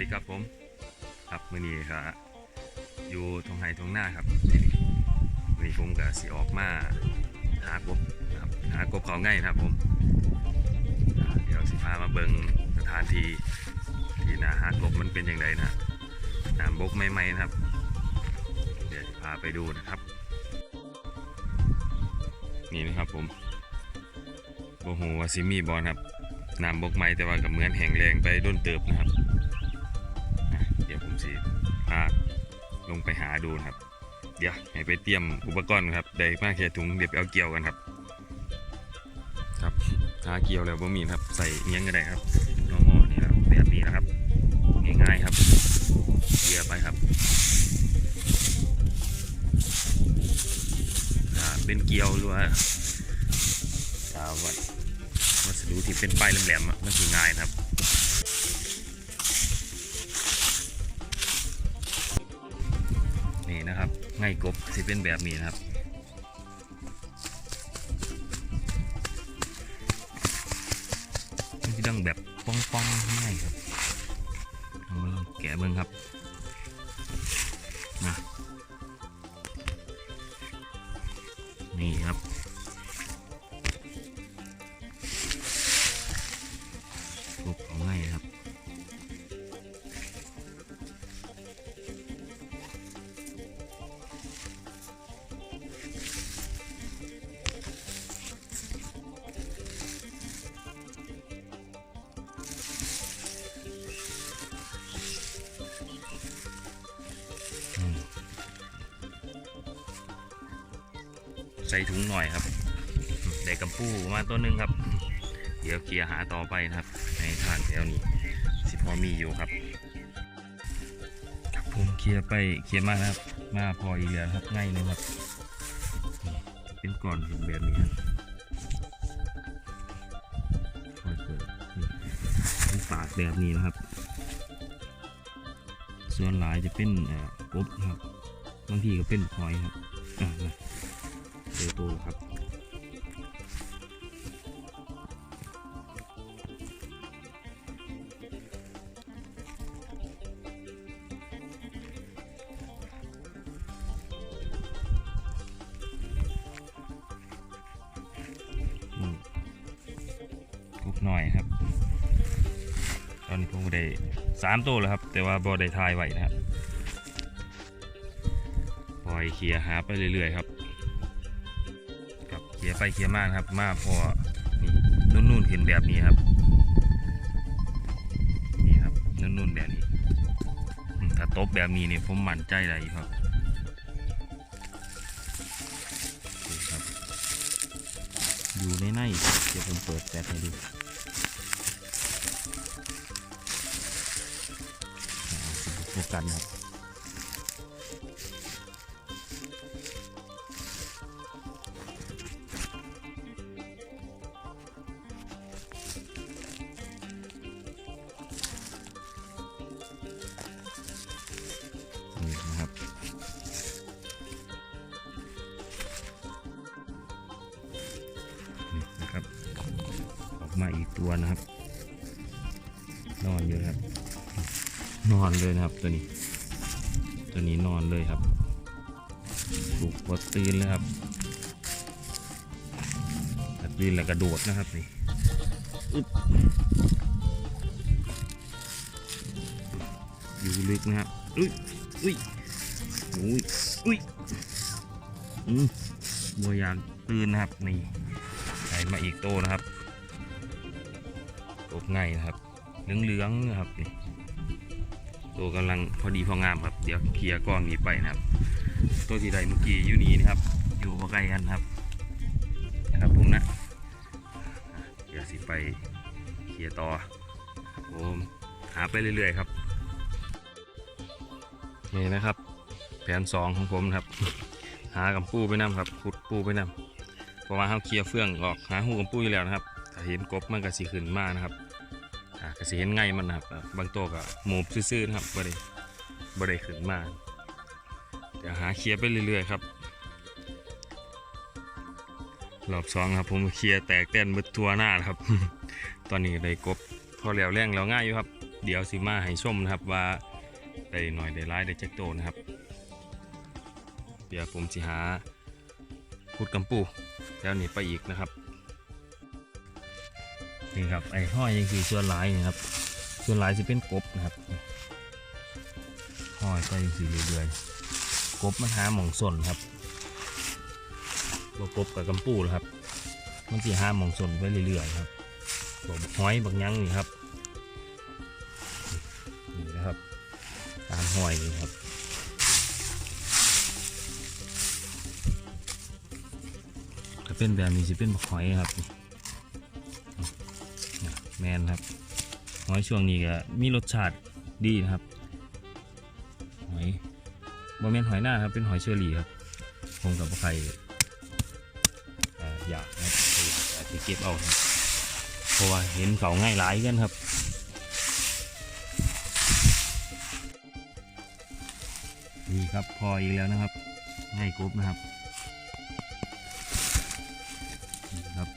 ดีครับผม ครับมื้อนี้ครับอยู่ทงไห้ทงหน้าครับมื้อนี้ผมก็สิออกมาหากบนะครับหากบเขาง่ายนะครับผมเดี๋ยวสิพามาเบิงสถานที่ที่นาหากบมันเป็นอย่างไรนะน้ำบกใหม่ๆนะครับ เดี๋ยวพาไปดูนะครับ นี่นะครับผมโอ้โหวาซิมีบอลครับน้ำบกไม้แต่ว่ากับเหมือนแห้งแรงไปด้นเติบนะครับ สิพาลงไปหาดูนะครับ เดี๋ยวให้ไปเตรียมอุปกรณ์ครับได้มาแค่ถุงเดี๋ยวไปเอาเกี่ยวกันครับ ครับหาเกี่ยวแล้วบ่มีครับใส่เงี้ยงก็ได้ครับน้องหมอนี่ครับแบบนี้นะครับ ง่ายๆครับเกี่ยไปครับอ่าเป็นเกี่ยวหรือว่าอ่าวัดวัสดุที่เป็นป้ายแหลมๆมันคือง่ายนะครับ ง่ายกบสี่เป็นแบบนี้นะครับมันจะดังแบบป้องๆง่ายครับเอามาลองแกะเบิ้งครับนะนี่ครับ ใส่ถุงหน่อยครับได้กระปูมาตัวหนึงครับ เดี๋ยวเคลียร์หาต่อไปนะครับ ในทางแถวนี้สิพอมีอยู่ครับขับผมเคลียร์ไปเคลียร์มานะครับ มาพออีกแล้วครับง่ายเลยครับ เป็นก้อนหินแบบนี้ครับคอยเปิดนี่ปากแบบนี้นะครับ ส่วนหลายจะเป็นกบครับบางทีก็เป็นหอยครับอ่า เตัวครับกุกหน่อยครับ ตอนนี้ผมได้สามตัวแล้วครับ แต่ว่าบอได้ทายไว้นะครับ ปล่อยเคลียร์หาไปเรื่อยๆครับ ไปเคลียร์มานครับ มาพอนี่นุ่นๆขึ้นแบบนี้ครับ นี่ครับนุ่นๆแบบนี้ถ้าตบแบบนี้เนี่ยผมมั่นใจเลยครับนี่ครับอยู่ในในเดี๋ยวผมเปิดแฟลชให้ดูโฟกันครับ มาอีกตัวนะครับ นอนอยู่ครับ นอนเลยนะครับตัวนี้ ตัวนี้นอนเลยครับถูกกดตื่นเลยครับถ้าตื่นแล้วกระโดดนะครับนี่อึ๊บอยู่ลึกนะครับอุ้ยอุ้ยอุ้ยอุ้ยอืมบัวยากตื่นนะครับนี่ใส่มาอีกโตนะครับ ตกง่ายนะครับเหลืองๆนะครับนี่ตัวกำลังพอดีพองามครับ เดี๋ยวเคลียร์กล้องนี้ไปนะครับ ตัวที่ใดเมื่อกี้อยู่นี่นะครับ อยู่บ่ไกลกันครับนะครับผมนะเดี๋ยวสิไปเคลียร์ต่อครับผมหาไปเรื่อยๆครับนี่นะครับ แผนสองของผมครับ หากับปูไปนํครับขุดปูไปนํเพราะว่าเขาเคลียร์เฟื่องออกหาหูกับปูอยู่แล้วนะครับ เห็นกบมันก็สิขึ้นมานะครับอ่าก็สิเห็นไงมันนะครับ บางตัวก็หมูบซื่อๆนะครับบ่ได้บ่ได้ขึ้นมาเดี๋ยวหาเคลียร์ไปเรื่อยๆครับรอบสองครับผมเคลียร์แตกเต้นมืดทัวหน้าครับ ตอนนี้ได้กบพอแล้วแรงแล้วง่ายอยู่ครับ เดี๋ยวสิมาให้ชมนะครับว่าได้หน่อยได้ร้ายได้แจักโตนะครับ เดี๋ยวผมสิหาพูดกำปูแล้วนี่ไปอีกนะครับ นี่ครับไอ้ห้อยยังคือส่วนหลายนะครับ ส่วนหลายจะเป็นกบนะครับห้อยไปสีเรื่อยๆกบมันหาหมองส่นครับบกบกับกำปูนะครับ มันสีหาหมองส่นไปเรื่อยๆครับผมห้อยบางยั้งนี่ครับนี่นะครับ ตามห้อยนี่ครับถ้าเป็นแบบนี้จะเป็นหอยครับนี่ แมนครับหอยช่วงนี้ก็มีรสชาติดีนะครับหอยบะเมนหอยหน้าครับเป็นหอยเชอรี่ครับผมกับใครออยากนะครับอยากจะเก็บเอาครับเพราะว่าเห็นเขาง่ายหลายกันครับนี่ครับพออีกแล้วนะครับง่ายกรุบนะครับนี่ครับ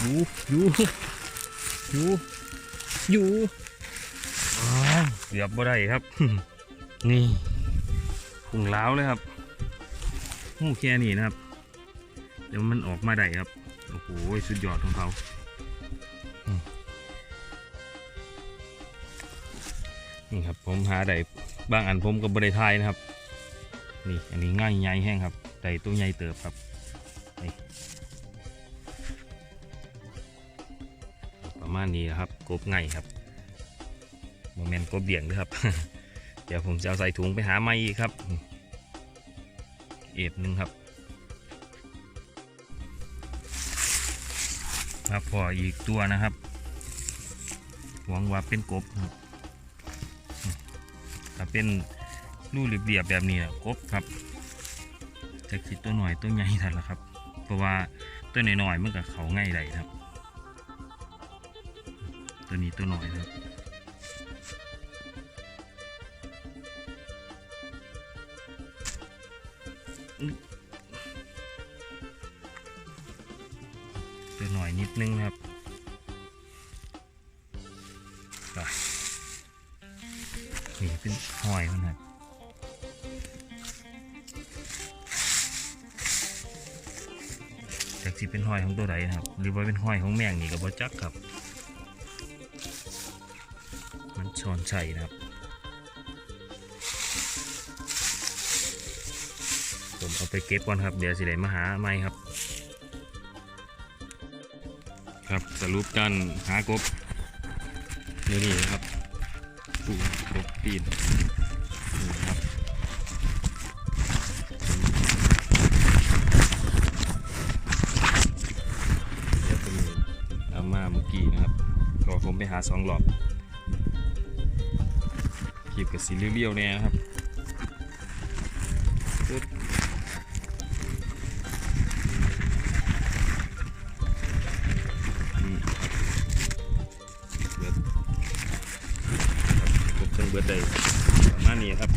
อยู่อยู่อยู่อยู่อ้าวเกือบบ่ได้ครับ นี่พุงล้าวเลยครับหูแค่นี้นะครับ เดี๋ยวมันออกมาได้ครับ โอ้โห สุดยอดของเขาอนี่ครับผมหาได้บางอันผมก็บริทายนะครับ นี่อันนี้ง่ายใหญ่แห้งครับได้ตัวใหญ่เติบครับ ณนี้นะครับกบไงครับโมเมนต์กบเดี่ยงด้วยครับ เดี๋ยวผมจะเอาใส่ถุงไปหาไม้อีกครับ เอ็ดหนึ่งครับครับพออีกตัวนะครับหวังว่าเป็นกบครับถ้าเป็นรูเรียบๆแบบนี้นะกบครับจะคิดตัวหน่อยตัวใหญ่ทันละครับ เพราะว่าตัวหน่อยๆมันกับเขาง่ายได้ครับ ตัวนี้ตัวหน่อยครับตัวหน่อยนิดนึงครับไปนี่เป็นหอยมันครับจากที่เป็นหอยของตัวใดนะครับ หรือว่าเป็นหอยของแมงนี่ก็บ่จักครับ ช้อนใช่นะครับผมเอาไปเก็บก่อนครับ เดี๋ยวสิได้มาหาใหม่ครับ ครับสรุปการหากบเดี๋ยนี้นะครับปูกบปีนนี่ครับเดี๋ยวผมเอาม่าเมื่อกี้นะครับก็ผมไปหาสองหลอบ ขีบกับสีเรียวๆเนี่ยนะครับปึ๊บอืมเบืองเบิดได้ประมาณนี้ครับ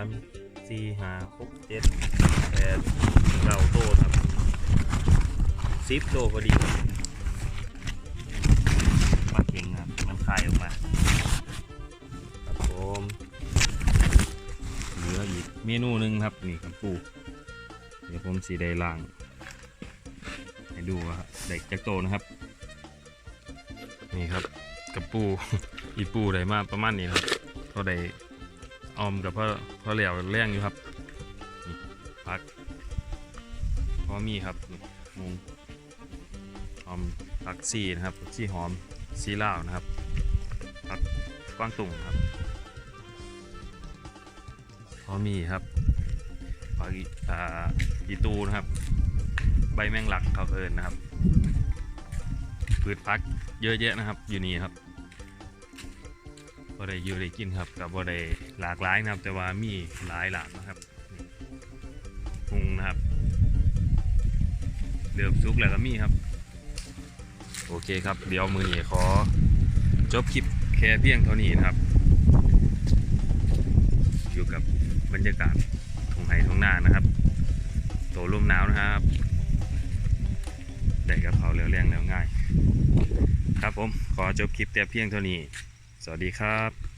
ามสี่ห้าหกเจ็ดแปดเก้าโตครับสิบโตพอดีมาเก่งครับ มันคายออกมา ครับผมเหลืออีกเมนูหนึ่งครับ นี่กับปูเดี๋ยวผมสีได้ล่าง ให้ดูว่าได้จักโตนะครับ นี่ครับกับปู อีปูได้มาประมาณนี้นะครับเขาได้ ออมกับพ่อพ่อเหลียวแรงอยู่ครับพักพอมีครับมุงหอมผักซีนะครับซีหอมซีลาวนะครับผักกวางตุ่งครับพอมีครับผักอีอ่าอีตูนะครับ ใบแมงลักเขาเอินนะครับพืชพักเยอะแยะนะครับอยู่นี่ครับ ก็ได้อยู่ได้กินครับกับบ่ได้หลากหลายนะครับ แต่ว่ามีหลายหลากนะครับคหุงนะครับเดือบซุกแล้วก็มีครับ โอเคครับ เดี๋ยวมือนี้ขอ จบคลิปแค่เพียงเท่านี้นะครับ อยู่กับบรรยากาศทงไห้ทงนานะครับโตลมหนาวนะครับได้กับเขาเร็วแรงแล้วง่าย ครับผมขอจบคลิปแต่เพียงเท่านี้ สวัสดีครับ